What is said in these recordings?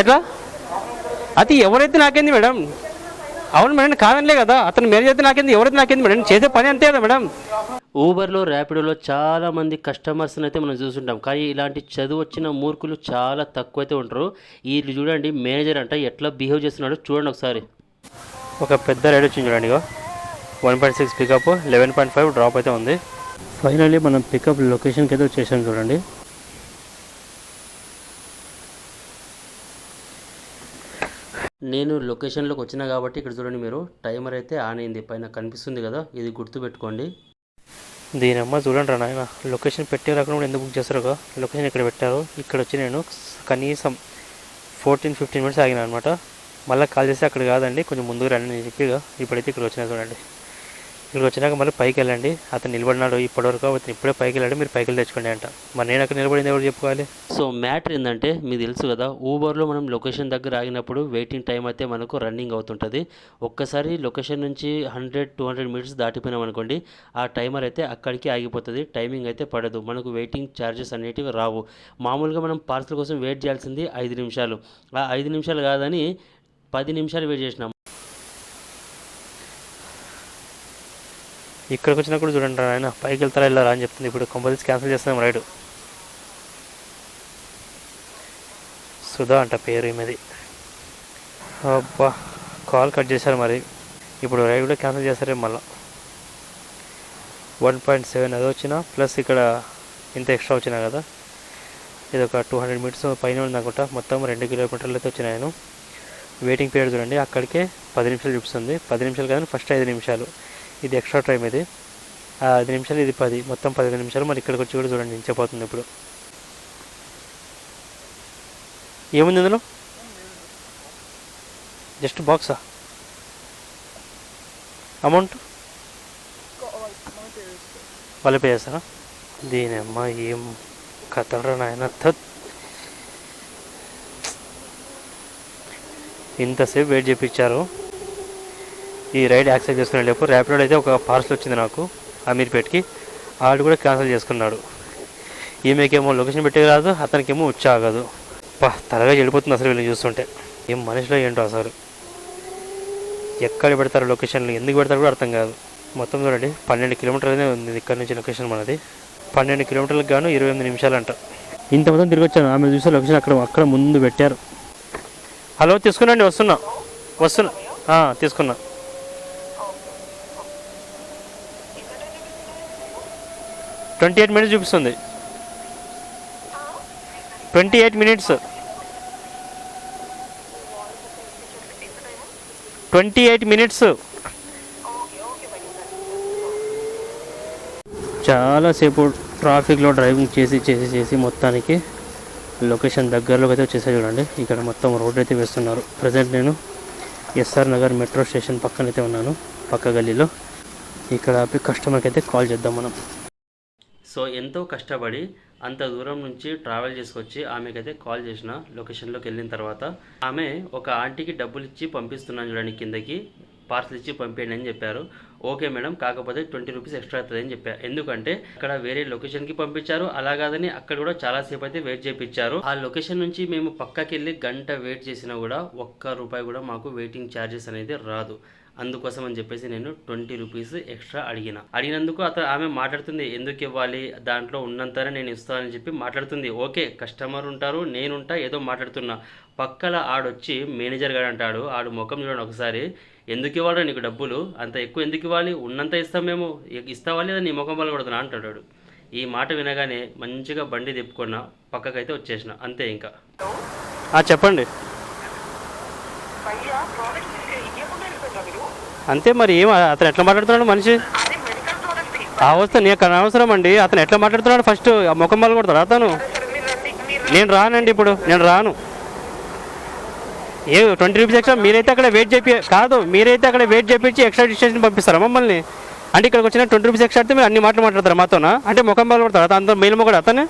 ఎట్లా? అది ఎవరైతే నాకేంది మేడం? అవును మేడం కాదనిలే కదా. అతను మేనేజ్ అయితే నాకేంది ఎవరైతే నాకేంది మేడం? చేసే పని అంతే కదా మేడం. ఊబర్లో ర్యాపిడోలో చాలా మంది కస్టమర్స్ని అయితే మనం చూస్తుంటాం. కానీ ఇలాంటి చదువు వచ్చిన మూర్ఖులు చాలా తక్కువ అయితే ఉంటారు. వీళ్ళు చూడండి మేనేజర్ అంట ఎట్లా బిహేవ్ చేస్తున్నాడో చూడండి ఒకసారి. ఒక పెద్ద రైడ్ వచ్చింది చూడండి ఇగో. One point six pickup eleven point five drop అయితే ఉంది. ఫైనల్లీ మనం పికప్ లొకేషన్కి అయితే వచ్చేసాం చూడండి. నేను లొకేషన్లోకి వచ్చిన కాబట్టి ఇక్కడ చూడండి మీరు. టైమర్ అయితే ఆన్ అయింది. పైన కనిపిస్తుంది కదా. ఇది గుర్తుపెట్టుకోండి. దీని అమ్మ చూడండి రా నాయన. లొకేషన్ పెట్టే రాకుండా ఎందుకు బుక్ చేస్తారు లొకేషన్ ఇక్కడ పెట్టారు? ఇక్కడ వచ్చి నేను కనీసం ఫోర్టీన్ ఫిఫ్టీన్ మినిట్స్ ఆగిన అనమాట. మళ్ళీ కాల్ చేస్తే అక్కడ కాదండి. కొంచెం ముందుకు రండి నేను చెప్పిగా ఇప్పుడైతే ఇక్కడ వచ్చినా చూడండి. ఇక్కడికి వచ్చినాక మళ్ళీ పైకి వెళ్ళండి. అతను నిలబడినాడు ఇప్పటివరకు అతను ఇప్పుడే పైకి వెళ్ళాడు మీరు పైకి తెచ్చుకోండి అంట. మరి నేను అక్కడ నిలబడింది ఎవరు చెప్పుకోవాలి? సో మ్యాటర్ ఏంటంటే మీకు తెలుసు కదా ఊబర్లో మనం లొకేషన్ దగ్గర ఆగినప్పుడు వెయిటింగ్ టైం అయితే మనకు రన్నింగ్ అవుతుంటుంది. ఒక్కసారి లొకేషన్ నుంచి హండ్రెడ్ టూ హండ్రెడ్ మీటర్స్ దాటిపోయినాం అనుకోండి ఆ టైమర్ అయితే అక్కడికి ఆగిపోతుంది. టైమింగ్ అయితే పడదు. మనకు వెయిటింగ్ ఛార్జెస్ అనేటివి రావు. మామూలుగా మనం పార్సల్ కోసం వెయిట్ చేయాల్సింది ఐదు నిమిషాలు. ఆ ఐదు నిమిషాలు కాదని పది నిమిషాలు వెయిట్ చేసినాం. ఇక్కడికి వచ్చినప్పుడు చూడండి రా ఆయన పైకి వెళ్తారా వెళ్ళారా అని చెప్తుంది. ఇప్పుడు కంపల్సరీ క్యాన్సిల్ చేస్తున్నాం రైడ్ సుధా అంట పేరు ఈమెది. అబ్బా కాల్ కట్ చేశారు మరి. ఇప్పుడు రైడ్ కూడా క్యాన్సిల్ చేస్తారు మళ్ళీ. వన్ పాయింట్ సెవెన్ అది వచ్చిన ప్లస్ ఇక్కడ ఇంత ఎక్స్ట్రా వచ్చినా కదా. ఇది ఒక టూ హండ్రెడ్ మీటర్స్ పైన ఉంది అనుకుంటా. మొత్తం రెండు కిలోమీటర్లు అయితే వచ్చినాయను వెయిటింగ్ పీరియడ్ చూడండి. అక్కడికే పది నిమిషాలు చూపిస్తుంది. పది నిమిషాలు కాదు ఫస్ట్ ఐదు నిమిషాలు. ఇది ఎక్స్ట్రా టైం ఇది. ఆ ఐదు నిమిషాలు ఇది పది. మొత్తం పదిహేను నిమిషాలు మరి ఇక్కడికి వచ్చి కూడా చూడండి ఇంచపోతుంది ఇప్పుడు. ఏముంది ఇందులో? జస్ట్ బాక్సా? అమౌంట్? వాళ్ళు పే చేస్తారా? దీని అమ్మ ఏం కథలరా నాయన. తత్ ఇంతసేపు వెయిట్ చేయించారు ఈ రైడ్ యాక్సెప్ట్ చేసుకునే లేపు ర్యాపిడో అయితే ఒక పార్సల్ వచ్చింది నాకు అమీర్పేట్కి. ఆడు కూడా క్యాన్సిల్ చేసుకున్నాడు. ఈమెకేమో లొకేషన్ పెట్టే రాదు అతనికేమో వచ్చాగదు. పా తలగా చెడిపోతుంది అసలు వీళ్ళు చూస్తుంటే. ఏం మనిషిలో ఏంటో అసలు. ఎక్కడ పెడతారు లొకేషన్లు ఎందుకు పెడతారు కూడా అర్థం కాదు. మొత్తం చూడండి పన్నెండు కిలోమీటర్లనే ఉంది ఇక్కడ నుంచి లొకేషన్ మనది. పన్నెండు కిలోమీటర్లకు గాను ఇరవై ఎనిమిది నిమిషాలు ఇంత మొత్తం తిరిగి వచ్చాను ఆమె చూసే లొకేషన్ అక్కడ అక్కడ ముందు పెట్టారు. హలో తీసుకున్నాండి వస్తున్నా. వస్తున్నా. తీసుకున్నా. ట్వంటీ ఎయిట్ మినిట్స్ చూపిస్తుంది. Twenty eight minutes. Twenty eight minutes. చాలాసేపు ట్రాఫిక్లో డ్రైవింగ్ చేసి చేసి చేసి మొత్తానికి లొకేషన్ దగ్గరలోకి అయితే వచ్చేసా చూడండి. ఇక్కడ మొత్తం రోడ్ అయితే వేస్తున్నారు. ప్రజెంట్ నేను ఎస్ఆర్ నగర్ మెట్రో స్టేషన్ పక్కన అయితే ఉన్నాను పక్క గల్లీలో. ఇక్కడ ఆపి కస్టమర్కి అయితే కాల్ చేద్దాం మనం. సో ఎంతో కష్టపడి అంత దూరం నుంచి ట్రావెల్ చేసుకొచ్చి ఆమెకైతే కాల్ చేసిన లొకేషన్లోకి వెళ్ళిన తర్వాత ఆమె ఒక ఆంటీకి డబ్బులు ఇచ్చి పంపిస్తున్నాను చూడండి కిందకి పార్సల్ ఇచ్చి పంపేయండి అని చెప్పారు. ఓకే మేడం కాకపోతే ట్వంటీ రూపీస్ ఎక్స్ట్రా అవుతుంది అని చెప్పారు ఎందుకంటే అక్కడ వేరే లొకేషన్కి పంపించారు. అలా కాదని అక్కడ కూడా చాలాసేపు అయితే వెయిట్ చేయించారు ఆ లొకేషన్ నుంచి మేము పక్కకి వెళ్ళి గంట వెయిట్ చేసినా కూడా ఒక్క రూపాయి కూడా మాకు వెయిటింగ్ ఛార్జెస్ అనేది రాదు. అందుకోసం అని చెప్పేసి నేను ట్వంటీ రూపీస్ ఎక్స్ట్రా అడిగిన. అడిగినందుకు అతను ఆమె మాట్లాడుతుంది ఎందుకు ఇవ్వాలి? దాంట్లో ఉన్నంతనే నేను ఇస్తానని చెప్పి మాట్లాడుతుంది. ఓకే కస్టమర్ ఉంటారు నేనుంటా ఏదో మాట్లాడుతున్నా. పక్కల ఆడొచ్చి మేనేజర్ గారు అంటాడు ఆడు ముఖం చూడండి ఒకసారి. ఎందుకు ఇవ్వాలి నీకు డబ్బులు? అంత ఎక్కువ ఎందుకు ఇవ్వాలి? ఉన్నంత ఇస్తాం మేము. ఇస్తావా లేదా నీ ముఖం వల్ల కొడుతున్నా అంటాడు. ఈ మాట వినగానే మంచిగా బండి తిప్పుకున్న పక్కకైతే వచ్చేసిన. అంతే ఇంకా. చెప్పండి భయ్యా ప్రోడక్ట్ ఇవ్వకుండా వెళ్ళిపోయిందా మీరు అంతే మరి ఏం అతను ఎట్లా మాట్లాడుతున్నాడు మనిషి? ఆ వస్తే నీకు అనవసరం అండి అతను ఎట్లా మాట్లాడుతున్నాడు? ఫస్ట్ ముఖం మళ్ళీ కొడతాడు అతను? నేను రానండి ఇప్పుడు నేను రాను. ఏ ట్వంటీ రూపీస్ ఎక్స్ట్రా మీరైతే అక్కడ వెయిట్ చేపి కాదు మీరైతే అక్కడ వెయిట్ చేపించి ఎక్స్ట్రా డిస్టేషన్ పంపిస్తారా మమ్మల్ని? అంటే ఇక్కడికి వచ్చిన ట్వంటీ రూపీస్ ఎక్స్ట్రా అయితే మీరు అన్ని మాటలు మాట్లాడతారు మాతోనా? అంటే ముఖం మళ్ళీ కొడతారు? అతను అంత మేలు మొగడు అతనే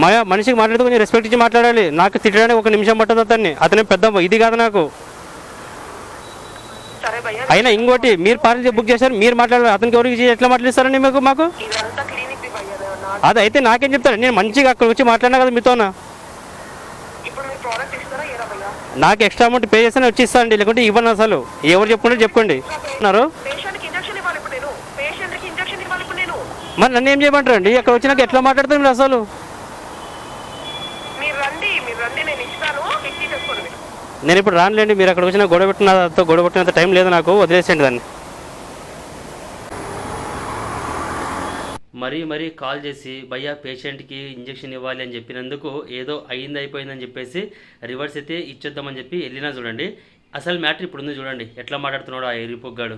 మా మనిషికి మాట్లాడితే కొంచెం రెస్పెక్ట్ ఇచ్చి మాట్లాడాలి. నాకు తిట్టడానికి ఒక నిమిషం పట్టదు అతన్ని. అతనే పెద్ద ఇది కాదు నాకు. అయినా ఇంకోటి మీరు పార్టీ బుక్ చేశారు మీరు మాట్లాడాలి అతనికి ఎవరికి ఎట్లా మాట్లాడిస్తారండి మీకు మాకు? ఇదంతా క్లినిక్ ది భయ్యా నా అది అయితే నాకేం చెప్తారు నేను మంచిగా అక్కడ వచ్చి మాట్లాడినా కదా మీతోనా? నాకు ఎక్స్ట్రా అమౌంట్ పే చేస్తే వచ్చి ఇస్తానండి లేకుంటే ఇవ్వను అసలు. ఎవరు చెప్పుకుంటే చెప్పుకోండి. అన్నారు మరి నన్ను ఏం చేయమంటారండి? అక్కడ వచ్చినాక ఎట్లా మాట్లాడతారు మీరు అసలు? నేను ఇప్పుడు రానులేండి మీరు అక్కడ వచ్చిన గొడవ పెట్టినంత గొడవ పెట్టినంత టైం లేదు నాకు వదిలేసేయండి దాన్ని. మరీ మరీ కాల్ చేసి భయ్యా పేషెంట్కి ఇంజెక్షన్ ఇవ్వాలి అని చెప్పినందుకు ఏదో అయింది అయిపోయిందని చెప్పేసి రివర్స్ అయితే ఇచ్చేద్దామని చెప్పి వెళ్ళినా చూడండి. అసలు మ్యాటర్ ఇప్పుడు ఉంది చూడండి. ఎట్లా మాట్లాడుతున్నాడు ఆ ఎరిపొగ్గాడు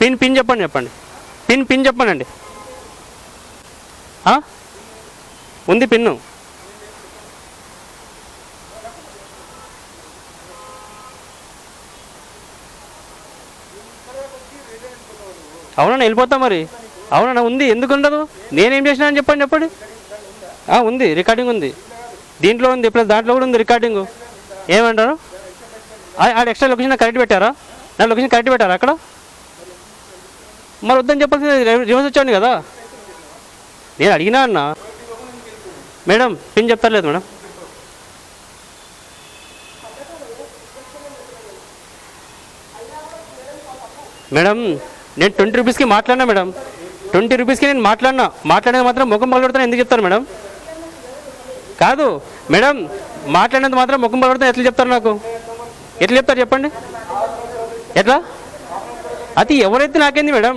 పిన్ పిన్ చెప్పండి చెప్పండి. పిన్ పిన్ చెప్పండి ఆ? ఉంది పిన్ను. అవునన్నా వెళ్ళిపోతా మరి. అవునన్నా ఉంది. ఎందుకు ఉండదు? నేనేం చేసినా అని చెప్పండి చెప్పండి. ఉంది. రికార్డింగ్ ఉంది. దీంట్లో ఉంది. ప్లస్ దాంట్లో కూడా ఉంది రికార్డింగ్. ఏమంటారు? ఆడ ఎక్స్ట్రా లొకేషన్ కరెక్ట్ పెట్టారా? నా లొకేషన్ కరెక్ట్ పెట్టారా అక్కడ? మరి వద్దని చెప్పాల్సింది రివర్స్ వచ్చాను కదా. నేను అడిగినా అన్న. మేడం పిన్ చెప్తారు లేదు మేడం. మేడం నేను ట్వంటీ రూపీస్కి మాట్లాడినా మేడం. ట్వంటీ రూపీస్కి నేను మాట్లాడినా. మాట్లాడేది మాత్రం ముఖం పగలబడుతున్నా ఎందుకు చెప్తారు మేడం? కాదు. మేడం మాట్లాడినంత మాత్రం ముఖం పగలబడుతున్నా ఎట్లా చెప్తారు నాకు? ఎట్లా చెప్తారు చెప్పండి. ఎట్లా? అది ఎవరైతే నాకేంది మేడం?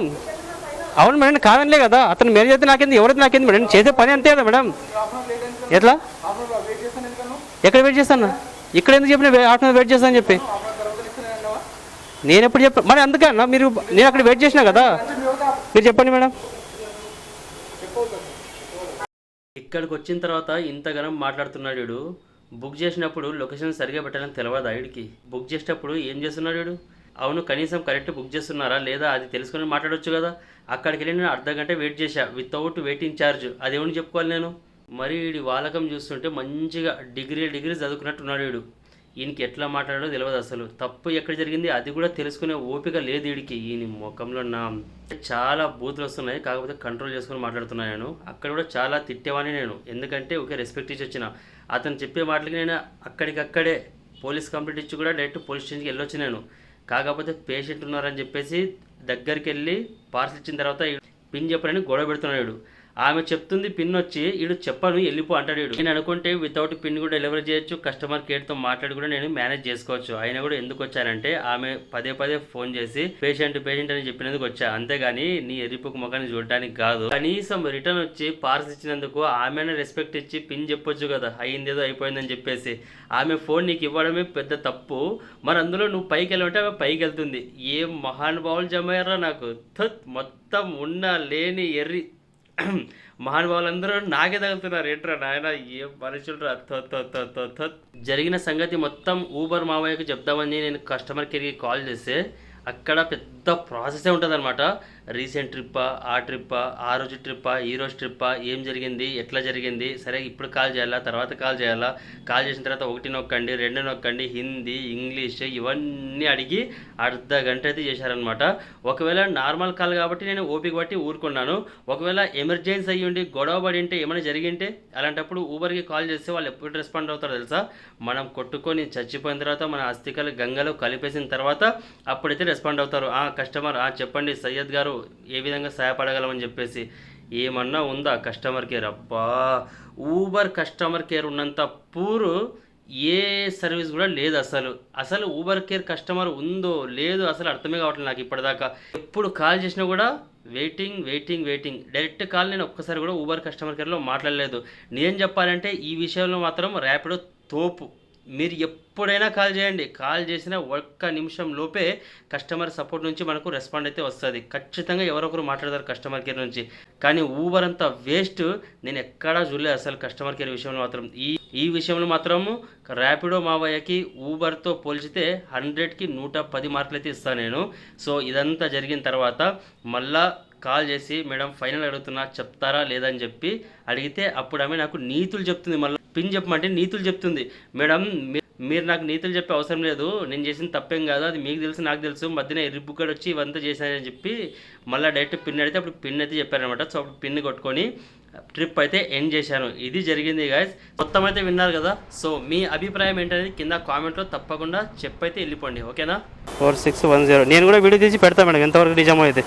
అవును మేడం కాదనిలే కదా. అతను మేనేజ్ అయితే నాకేంది ఎవరైతే నాకేంది మేడం? చేసే పని అంతే కదా మేడం. ఎట్లా? ఎక్కడ వెయిట్ చేస్తాను? ఇక్కడ ఎందుకు చెప్పిన హాఫ్ అన్ వెయిట్ చేస్తాను చెప్పి? నేను ఎప్పుడు చెప్ప మరి అందుకన్నా మీరు నేను అక్కడ వెయిట్ చేసినా కదా. మీరు చెప్పండి మేడం. ఇక్కడికి వచ్చిన తర్వాత ఇంతగానం మాట్లాడుతున్నాడు వీడు. బుక్ చేసినప్పుడు లొకేషన్ సరిగా పెట్టాలని తెలియదు ఆవిడికి బుక్ చేసేటప్పుడు ఏం చేస్తున్నాడు వీడు? అవును కనీసం కరెక్ట్ బుక్ చేస్తున్నారా లేదా అది తెలుసుకుని మాట్లాడొచ్చు కదా. అక్కడికి వెళ్ళి నేను అర్ధ గంట వెయిట్ చేశా వితౌట్ వెయిటింగ్ ఛార్జ్. అదేమని చెప్పుకోవాలి నేను? మరి వీడి వాలకం చూస్తుంటే మంచిగా డిగ్రీ డిగ్రీ చదువుకున్నట్టున్నాడు వీడు ఈయనకి ఎట్లా మాట్లాడో తెలియదు అసలు. తప్పు ఎక్కడ జరిగింది అది కూడా తెలుసుకునే ఓపిక లేదు వీడికి ఈయన ముఖంలో నా చాలా బూతులు వస్తున్నాయి కాకపోతే కంట్రోల్ చేసుకుని మాట్లాడుతున్నాను అక్కడ కూడా చాలా తిట్టేవాడిని నేను. ఎందుకంటే ఒకే రెస్పెక్ట్ ఇచ్చి వచ్చిన. అతను చెప్పే మాటలకి నేను అక్కడికక్కడే పోలీస్ కంప్లైంట్ ఇచ్చి కూడా డైరెక్ట్ పోలీస్ స్టేషన్కి వెళ్ళొచ్చు నేను. కాకపోతే పేషెంట్ ఉన్నారని చెప్పేసి దగ్గరికి వెళ్ళి పార్సల్ ఇచ్చిన తర్వాత పిన్ చెప్పనని గొడవ పెడుతున్నాడు ఆమె చెప్తుంది పిన్ వచ్చి వీడు చెప్పను వెళ్ళిపో అంటాడు వీడు. నేను అనుకుంటే వితౌట్ పిన్ కూడా డెలివరీ చేయొచ్చు కస్టమర్ కేర్తో మాట్లాడి కూడా నేను మేనేజ్ చేసుకోవచ్చు. అయినా కూడా ఎందుకు వచ్చానంటే ఆమె పదే పదే ఫోన్ చేసి పేషెంట్ పేషెంట్ అని చెప్పినందుకు వచ్చా. అంతేగాని నీ ఎరిపుకు ముఖాన్ని చూడడానికి కాదు. కనీసం రిటర్న్ వచ్చి పార్సల్ ఇచ్చినందుకు ఆమెనే రెస్పెక్ట్ ఇచ్చి పిన్ చెప్పొచ్చు కదా. అయింది ఏదో అయిపోయిందని చెప్పేసి. ఆమె ఫోన్ నీకు ఇవ్వడమే పెద్ద తప్పు. మరి అందులో నువ్వు పైకి వెళ్ళమంటే ఆమె పైకి వెళ్తుంది. ఏం మహానుభావులు జమయ్యారా నాకు? మొత్తం ఉన్న లేని ఎర్రి మహానుభావులందరూ నాకే తగులుతున్నారు. ఏంట్రా నాయన ఏ మనుషులరా? జరిగిన సంగతి మొత్తం ఊబర్ మావయ్యకు చెప్దామని నేను కస్టమర్ కేర్కి కాల్ చేస్తే అక్కడ పెద్ద ప్రాసెసే ఉంటుంది అనమాట రీసెంట్ ట్రిప్పా ఆ ట్రిప్పా ఆ రోజు ట్రిప్పా ఈ రోజు ట్రిప్పా ఏం జరిగింది ఎట్లా జరిగింది సరే ఇప్పుడు కాల్ చేయాలా తర్వాత కాల్ చేయాలా కాల్ చేసిన తర్వాత ఒకటి నొక్కండి రెండు నొక్కండి హిందీ ఇంగ్లీష్ ఇవన్నీ అడిగి అర్ధ గంట అయితే చేశారనమాట ఒకవేళ నార్మల్ కాల్ కాబట్టి నేను ఓపిక బట్టి ఊరుకున్నాను. ఒకవేళ ఎమర్జెన్సీ అయ్యి ఉండి గొడవ పడి ఉంటే ఏమైనా జరిగింటే అలాంటప్పుడు ఊబర్కి కాల్ చేస్తే వాళ్ళు ఎప్పుడు రెస్పాండ్ అవుతారో తెలుసా? మనం కొట్టుకొని చచ్చిపోయిన తర్వాత మన అస్థికలు గంగలో కలిపేసిన తర్వాత అప్పుడైతే రెస్పాండ్ అవుతారు. ఆ కస్టమర్ ఆ చెప్పండి సయ్యద్ గారు ఏ విధంగా సహాయపడగలమని చెప్పేసి ఏమన్నా ఉందా? కస్టమర్ కేర్ అబ్బా! ఊబర్ కస్టమర్ కేర్ ఉన్నంత పూరు ఏ సర్వీస్ కూడా లేదు అసలు. అసలు ఊబర్ కేర్ కస్టమర్ ఉందో లేదో అసలు అర్థమే కావట్లేదు నాకు ఇప్పటిదాకా. ఎప్పుడు కాల్ చేసినా కూడా waiting waiting waiting direct call నేను ఒక్కసారి కూడా ఊబర్ కస్టమర్ కేర్లో మాట్లాడలేదు. నేను చెప్పాలంటే ఈ విషయంలో మాత్రం ర్యాపిడో తోపు. మీరు ఎప్పుడైనా కాల్ చేయండి. కాల్ చేసిన ఒక్క నిమిషం లోపే కస్టమర్ సపోర్ట్ నుంచి మనకు రెస్పాండ్ అయితే వస్తుంది. ఖచ్చితంగా ఎవరొకరు మాట్లాడతారు కస్టమర్ కేర్ నుంచి. కానీ ఊబర్ అంతా వేస్ట్. నేను ఎక్కడా చూడలేదు అసలు కస్టమర్ కేర్ విషయంలో మాత్రం. ఈ ఈ విషయంలో మాత్రము ర్యాపిడో మావయ్యకి ఊబర్తో పోల్చితే హండ్రెడ్కి నూట పది మార్కులు అయితే ఇస్తాను నేను. సో ఇదంతా జరిగిన తర్వాత మళ్ళా కాల్ చేసి మేడం ఫైనల్ అడుగుతున్నా చెప్తారా లేదని చెప్పి అడిగితే అప్పుడు ఆమె నాకు నీతులు చెప్తుంది మళ్ళీ. పిన్ చెప్పమంటే నీతులు చెప్తుంది. మేడం మీరు నాకు నీతులు చెప్పే అవసరం లేదు. నేను చేసిన తప్పేం కాదు. అది మీకు తెలుసు నాకు తెలుసు. మధ్యన ఎర్రిబుక్కడు వచ్చి ఇవంతా చేశానని చెప్పి మళ్ళీ డైరెక్ట్ పిన్ అడిగితే అప్పుడు పిన్ అయితే చెప్పారనమాట సో అప్పుడు పిన్ కొట్టుకొని ట్రిప్ అయితే ఎండ్ చేశాను. ఇది జరిగింది గాయస్. మొత్తం అయితే విన్నారు కదా. సో మీ అభిప్రాయం ఏంటనేది కింద కామెంట్లో తప్పకుండా చెప్పైతే వెళ్ళిపోండి. ఓకేనా? Four six one zero. నేను కూడా వీడియో తీసి పెడతా మేడం. ఎంతవరకు నిజమో అయితే.